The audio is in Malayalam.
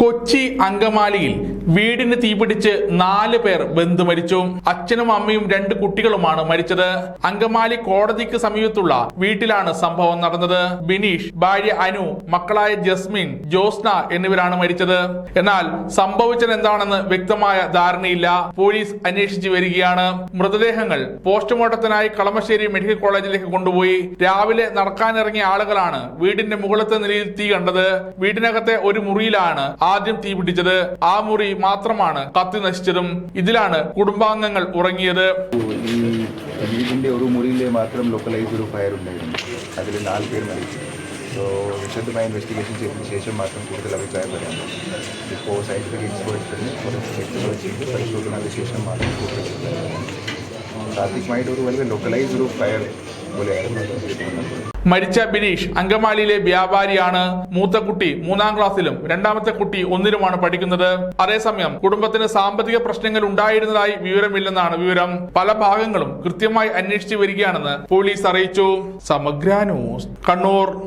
കൊച്ചി അങ്കമാലിയിൽ വീടിന് തീപിടിച്ച് നാല് പേർ ബന്ധു മരിച്ചു. അച്ഛനും അമ്മയും രണ്ട് കുട്ടികളുമാണ് മരിച്ചത്. അങ്കമാലി കോടതിക്ക് സമീപത്തുള്ള വീട്ടിലാണ് സംഭവം നടന്നത്. ബിനീഷ് ഭാര്യ അനു മക്കളായ ജസ്മിൻ ജോസ്ന എന്നിവരാണ് മരിച്ചത്. എന്നാൽ സംഭവിച്ചത് എന്താണെന്ന് വ്യക്തമായ ധാരണയില്ല. പോലീസ് അന്വേഷിച്ചു വരികയാണ്. മൃതദേഹങ്ങൾ പോസ്റ്റ്മോർട്ടത്തിനായി കളമശ്ശേരി മെഡിക്കൽ കോളേജിലേക്ക് കൊണ്ടുപോയി. രാവിലെ നടക്കാനിറങ്ങിയ ആളുകളാണ് വീടിന്റെ മുകളിലത്തെ നിലയിൽ തീ കണ്ടത്. വീടിനകത്തെ ഒരു മുറിയിലാണ് ആദ്യം തീ പിടിച്ചത്. ആ മുറി മാത്രമാണ് കത്തി നശിച്ചതും ഇതിലാണ് കുടുംബാംഗങ്ങൾ ഉറങ്ങിയത്. വീടിന്റെ ഒരു മുറിയിലെ മാത്രം ലൊക്കലൈസ് ഒരു ഫയർ ഉണ്ടായിരുന്നു. അതിൽ നാല് പേർ മരിച്ചു. സോ വിശദമായ ഇൻവെസ്റ്റിഗേഷൻ ചെയ്തതിന് ശേഷം മാത്രം കൂടുതൽ അഭിപ്രായം പറയാൻ ഇപ്പോൾ സയന്റിഫിക് എക്സ്പേർട്സിന് കുറച്ച് ചെക്കുകൾ ചെയ്ത് പരിശോധനയ്ക്ക് ശേഷം മാത്രം കൂടുതൽ പ്രാഥമികമായിട്ട് ഒരു വളരെ ലൊക്കലൈസ് ഒരു ഫയർ മരിച്ച ബിനീഷ് അങ്കമാലിയിലെ വ്യാപാരിയാണ്. മൂത്ത കുട്ടി മൂന്നാം ക്ലാസ്സിലും രണ്ടാമത്തെ കുട്ടി ഒന്നിലുമാണ് പഠിക്കുന്നത്. അതേസമയം കുടുംബത്തിന് സാമ്പത്തിക പ്രശ്നങ്ങൾ ഉണ്ടായിരുന്നതായി വിവരമില്ലെന്നാണ് വിവരം. പല ഭാഗങ്ങളും കൃത്യമായി അന്വേഷിച്ചു വരികയാണെന്ന് പോലീസ് അറിയിച്ചു. സമഗ്ര ന്യൂസ് കണ്ണൂർ.